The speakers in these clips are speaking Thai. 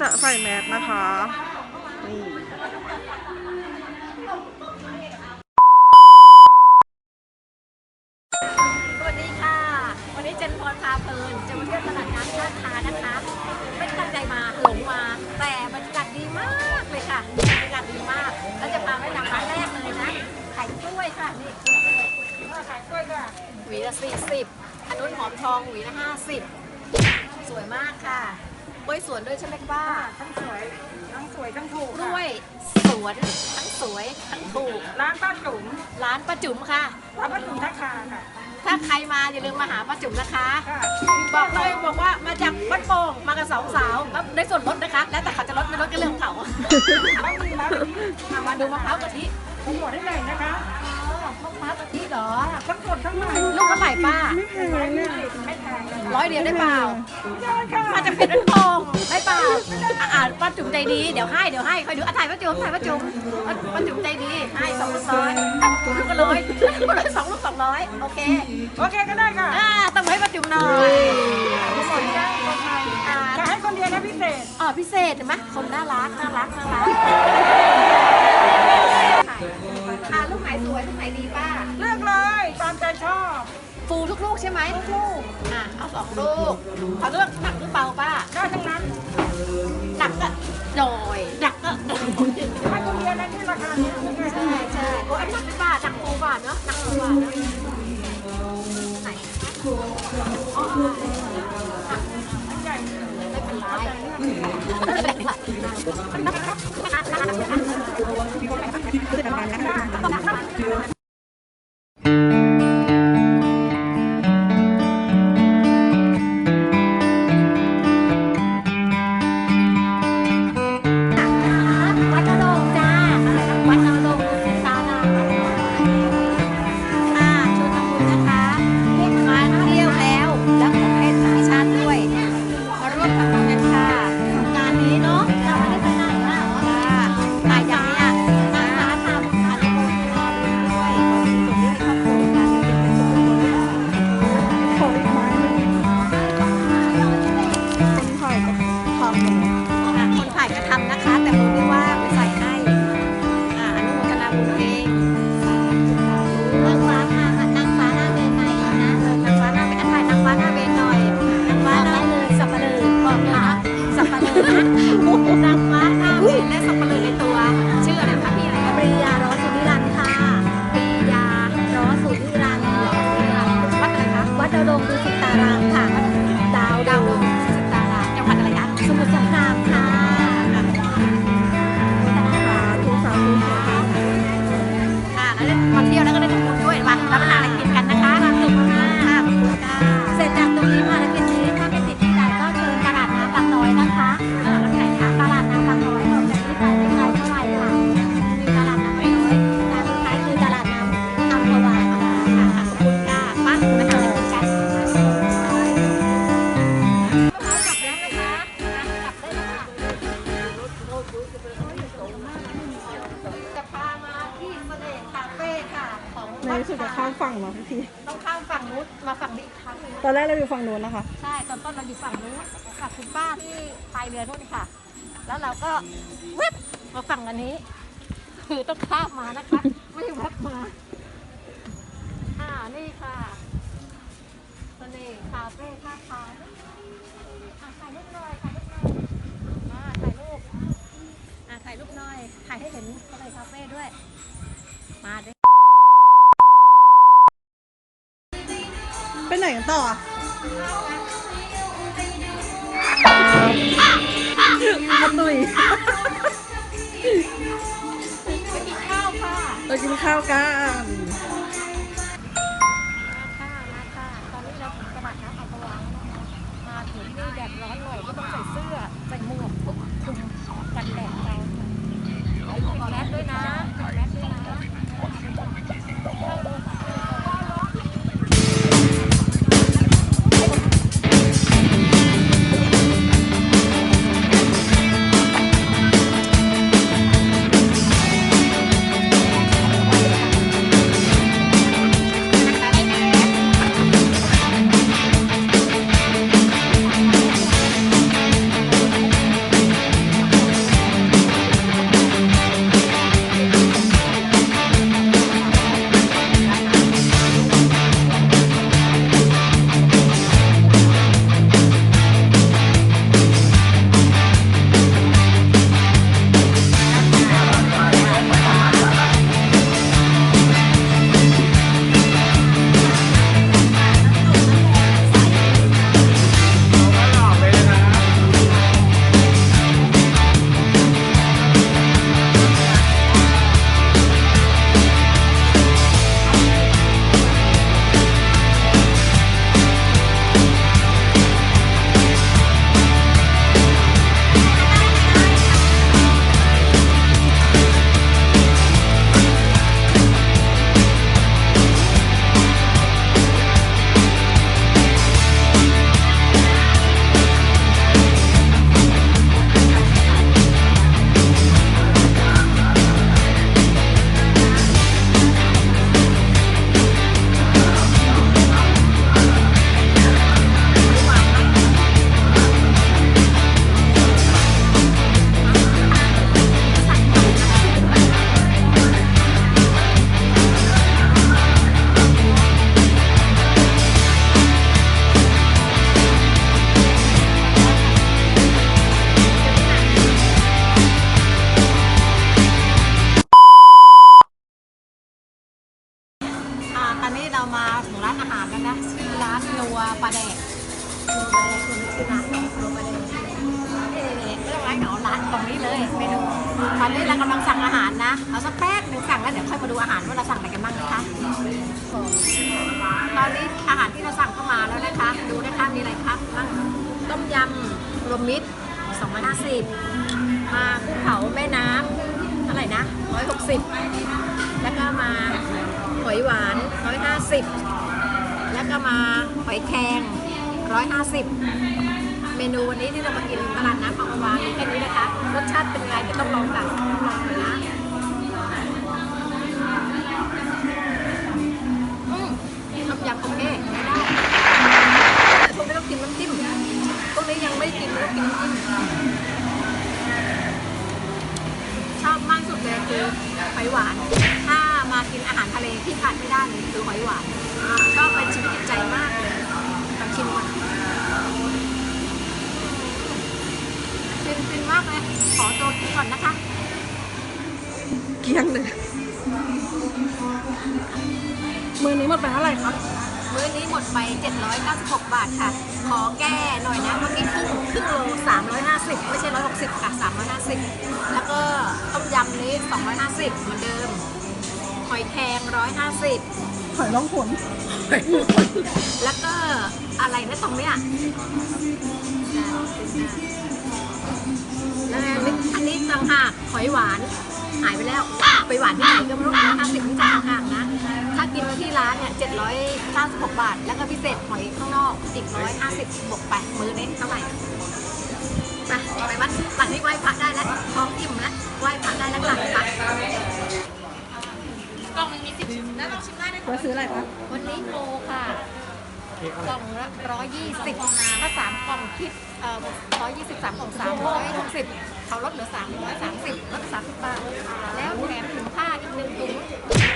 จะใส่แมสนะคะ นี่สวัสดีค่ะ วันนี้เจนพรพาเพลินจะมาเที่ยวตลาดน้ำท่าคานะคะ ไม่ได้ตั้งใจมาหลงมา แต่บรรยากาศดีมากเลยค่ะบรรยากาศดีมากแล้วจะพาไปนำร้านแรกเลยนะไข่กล้วยค่ะนี่ไข่กล้วยค่ะหวีละสี่สิบอันนู้นหอมทองหวีละห้าสิบสวยมากค่ะ กล้วยสวนด้วยใช่ไหมป้าทั้งสวยทั้งสวยทั้งถูกกล้วยสวนทั้งสวยทั้งถูก ร้านป้าจุ๋มร้านป้าจุ๋มค่ะ ร้านป้าจุ๋มท่าคาค่ะ ถ้าใครมาอย่าลืมมาหาป้าจุ๋มนะคะค่ะบอกเลยบอกว่ามาจากวัดโป่งมากับสองสาวแล้วได้ส่วนลดนะคะ แล้วแต่เขาจะลดไม่ลดก็เรื่องของเขาต้องมีร้านนี้อะมาดูมะพร้าวกะทิผมบอกได้เลยนะคะ มะพร้าวกะทิเหรอทั้งสดทั้งใหม่ลูกเท่าไหร่ป้า ไม่แพงเนี่ยไม่แพงเลยร้อยเดียวได้เปล่า ได้ค่ะมาจากเพชรวัดโป่งได้เปล่าอะอ่าป้าจุ๋มใจดี เดี๋ยวให้ เดี๋ยวให้คอยดูอะถ่ายป้าจุ๋มถ่ายป้าจุ๋มป้าป้าจุ๋มใจดี ให้สองลูกร้อยอะลูกก็ร้อยลูกก็ร้อยสองลูกสองร้อยโอเค โอเคก็ได้ค่ะอ่าต้องให้ป้าจุ๋มหน่อยสวยจังคนไทยอ่าจะให้คนเดียวนะพิเศษ อ๋อพิเศษเห็นไหมคนน่ารัก น่ารัก น่ารัก อ่าลูกไหนสวยลูกไหนดีป้า เลือกเลยตามใจชอบฟูทุกลูกใช่ไหมทุกลูกอะเอาสองลูกเขาเลือกหนักหรือเบาป้าได้ทั้งนั้นหนักก็โดยหนักก็โดยให้คนเดียวนะที่ราคานี้ไม่แพงใช่ใช่โอ้ยหนักหรือเปล่าหนักฟูบาทเนาะหนักฟูบาทเนอะไหนอ๋อไม่เป็นไร คนถ่ายกับทำเลยอะคนถ่ายก็ทำนะคะ แต่มือไม่ว่าไปใส่ให้อ่าอนุโมทนาบุญเองนางฟ้าค่ะนางฟ้าหน้าเวรไหนนะนางฟ้าหน้าเวรถ่ายนางฟ้าหน้าเวรหน่อยนางฟ้าหน้าเลยสับปะเลอบอกเลยนะสับปะเลอนะนางฟ้าหน้าเวรและสับปะเลอในตัว ชื่ออะไรคะพี่อะไรคะปริยาร้อสุนิรันท์ค่ะปริยาร้อสุนิรันท์วัดอะไรคะวัดดาวดงดุสิตารามค่ะ ดาวดาว ด้วยม รือนู่นค่ะ แล้วเราก็เว็บมาฝั่งอันนี้ คือต้องข้ามมานะคะ เรากินข้าวกัน เรามาถึงร้านอาหารแล้วนะชื่อร้านนัวปลาแดกนัวปลาแดกคือชื่อร้านนัวปลาแดกนี่เรื่องร้านเหนาร้านตรงนี้เลยเมนูตอนนี้เรากำลังสั่งอาหารนะเอาสักแป๊บหนึ่งสั่งแล้วเดี๋ยวค่อยมาดูอาหารว่าเราสั่งอะไรกันบ้างนะคะตอนนี้อาหารที่เราสั่งเข้ามาแล้วนะคะดูนะคะมีอะไรครับบ้างต้มยำรวมมิตร250มากุ้งเผาแม่น้ำเท่าไหร่นะ160 แล้วก็มา อยหวาน 150 แล้วก็มาหอยแครง150 เมนูวันนี้ที่เรามากินตลาดน้ำบางประวามีแค่นี้นะคะ รสชาติเป็นยังไงเดี๋ยวต้องลองกันต้องลองกันนะน้ำยำโอเคไม่ได้แต่พวกไม่ต้องกินน้ำจิ้มพวกนี้ยังไม่กินไม่ต้องกินน้ำจิ้มชอบมากสุดเลยคือหอยหวาน มากินอาหารทะเลที่ขาดไม่ได้เลยคือหอยหวานชอบเป็นชีวิตจิตใจมากเลยลองชิมก่อนฟินฟินมากเลยขอตัวกินก่อนนะคะ เกลี้ยงเลยมือนี้หมดไปเท่าไหร่ครับมื้อนี้หมดไป 796 บาทค่ะ ขอแก้หน่อยนะ เมื่อกี้ครึ่งครึ่งโล 350 ไม่ใช่ 160 ค่ะ 350 แล้วก็ต้มยำนี้ 250 เหมือนเดิม หอยแครง150หอยร้องผลแล้วก็อะไรนะตรงเนี้ยแล้วอันนี้อันนี้ต่างหากหอยหวานหายไปแล้ว ไปหวานที่ไหนก็ไม่รู้นะห้าสิบที่จ่ายต่างหากนะ ถ้ากินที่ร้านเนี่ยเจ็ดร้อยเก้าสิบหกบาท แล้วก็พิเศษหอยข้างนอกอีกร้อยห้าสิบบวกไปมือนี้เท่าไหร่ไปไปวัดหลังนี้ไหว้พระได้แล้วท้องอิ่มแล้วไหว้พระได้แล้วหลังพระ กล่องหนึงมีสิบแล้วลองชิมได้นะไว้ซื้ออะไรครับวันนี้โปรค่ะ กล่องละร้อยยี่สิบถ้าสามกล่องคิดเอ่อร้อยยี่สิบสามกล่องสามร้อยหกสิบเขาลดเหลือสามร้อยสามสิบลดสามสิบบาท แล้วแถมถุงผ้าอีกหนึ่งถุง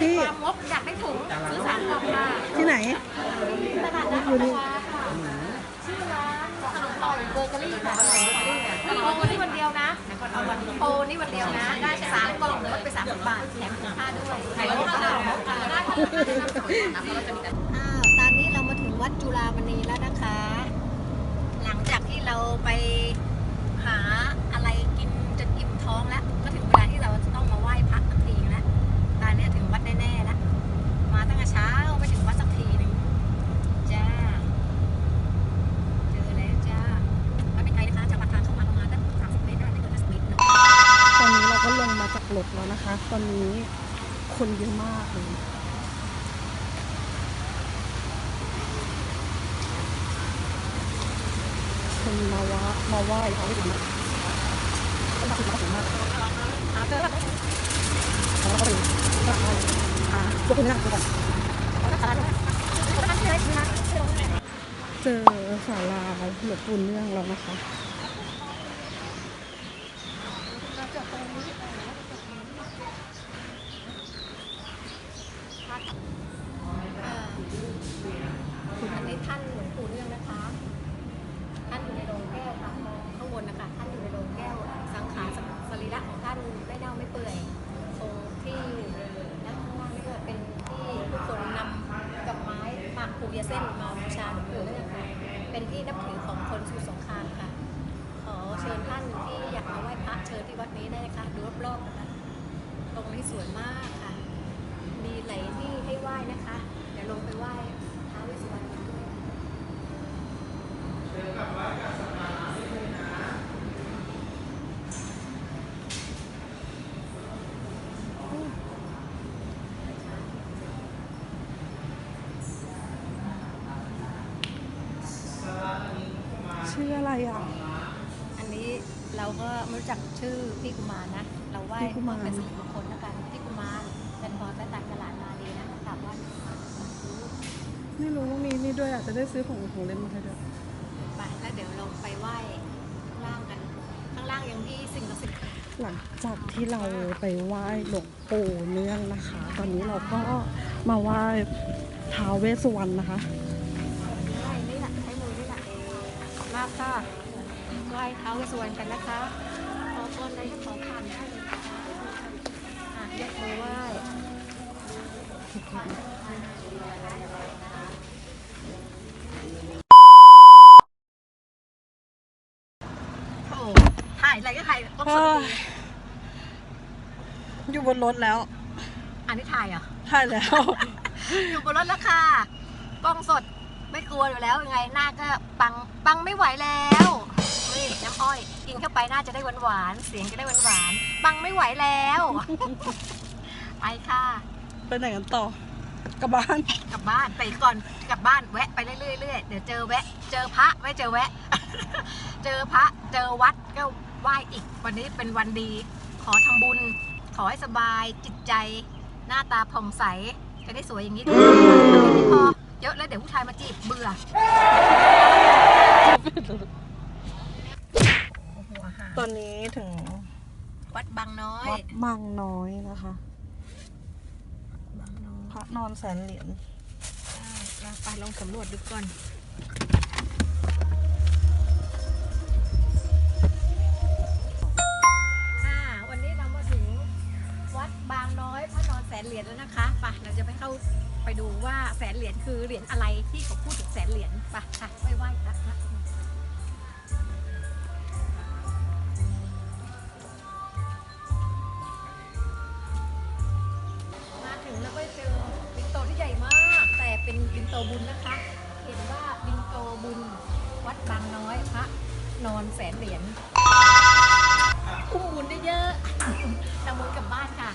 ที่ความงบอยากได้ถุงซื้อสามกล่องค่ะที่ไหน ตลาดนัดอยู่นี่ชื่อร้านขนมต่อย เบเกอรี่ค่ะเบเกอรี่เนี่ยโปรนี่วันเดียวนะเดี๋ยวก่อนเอาวันโปรนี่วันเดียวนะ ได้สามกล่องลดไปสามสิบบาทแถมถุงผ้าด้วยใครลดผ้าได้ค่ะอ้าวตอนนี้เรามาถึงวัดจุฬามณีแล้วนะคะ หลังจากที่เราไป อนนี้คนเยอะมากเลยคนมาวะมาไหว้เขาอยู่นะต้องมาถึงมาถึงมากหาเจอแล้วแล้วก็ไปกราบไหว้อ่ายกมือนั่งก่อนเจอศาลาหลวงปู่เนื่องแล้วนะคะ อันนี้ท่านหลวงปู่เรื่องนะคะ ท่านอยู่ในโรงแก้วค่ะมองข้างบนนะคะ ท่านอยู่ในโรงแก้ว สังขารสรีระของท่านไม่เน่าไม่เปื่อยคงที่และข้างล่างนี่ก็เป็นที่ผู้คนนำกับไม้หมากปูยาเส้นมาบูชาหลวงปู่เรื่องค่ะ เป็นที่นับถือของคนสู่สงครามค่ะ ขอเชิญท่านที่อยากมาไหว้พระเชิญที่วัดนี้ได้นะคะดูรอบๆนะคะ ตรงนี้สวยมากค่ะ มีหลายที่ให้ไหว้นะคะ เดี๋ยวลงไปไหว้ท้าวเวสสุวรรณกันด้วย ชื่ออะไรอะ อันนี้เราก็ไม่รู้จักชื่อพี่กุมารนะ เราไหว้ พี่ กุมารเป็นสิริมงคลแล้วกันพี่กุมารเป็นพอแต่ต่างตลาดมาดีนะกราบไหว้ไม่รู้ว่ามีนี่ด้วยอาจจะได้ซื้อของของเล่นมาให้ด้วยไปแล้วเดี๋ยวเราไปไหว้ข้างล่างกัน ข้างล่างยังที่สิ่งศักดิ์สิทธิ์หลังจากที่เราไปไหว้หลวงปู่เนื่องนะคะ ตอนนี้เราก็มาไหว้ท้าวเวสสุวรรณนะคะไหว้นี่แหละใช้มือนี่แหละมากค่ะไหว้ท้าวเวสสุวรรณกันนะคะายอะไรก็ถ่ายต้องเฮ้สดยอยู่บนรถแล้ว อันนี้ถ่ายเหรอใช่แล้ว อยู่บนรถแล้วค่ะ กล้องสดไม่กลัวอยู่แล้วยังไงหน้าก็ปังปังไม่ไหวแล้วนี่น้ำอ้อยกินเข้าไปน่าจะได้หวานหวานๆเสียงจะได้หวานหวานๆปังไม่ไหวแล้ว ไปค่ะไปไหนกันต่อกลับบ้านกลับบ้านไปก่อนกลับบ้านแวะไปเรื่อยๆเรื่อยๆเดี๋ยวเจอแวะ เจอพระไม่เจอแวะ เจอพระเจอวัดก็ ไหว้อีก วันนี้เป็นวันดี ขอทำบุญ ขอให้สบายจิตใจ หน้าตาผ่องใส จะได้สวยอย่างนี้ทุกคนไม่พอเยอะแล้วเดี๋ยวผู้ชายมาจีบเบื่อโอ้โหอาหารตอนนี้ถึงวัดบางน้อยวัดบางน้อยนะคะบางน้อยพระนอนแสนเหรียญอ่าไปลองสำรวจดูก่อน ดูว่าแสนเหรียญคือเหรียญอะไรที่เขาพูดถึงแสนเหรียญไปค่ะไปไหว้พระนะมาถึงแล้วก็เจอบิงโตที่ใหญ่มาก แต่เป็นบิงโตบุญนะคะ เห็นว่าบิงโตบุญวัดบางน้อยพระนอนแสนเหรียญอุ้มบุญได้เยอะนำบุญกลับบ้านค่ะ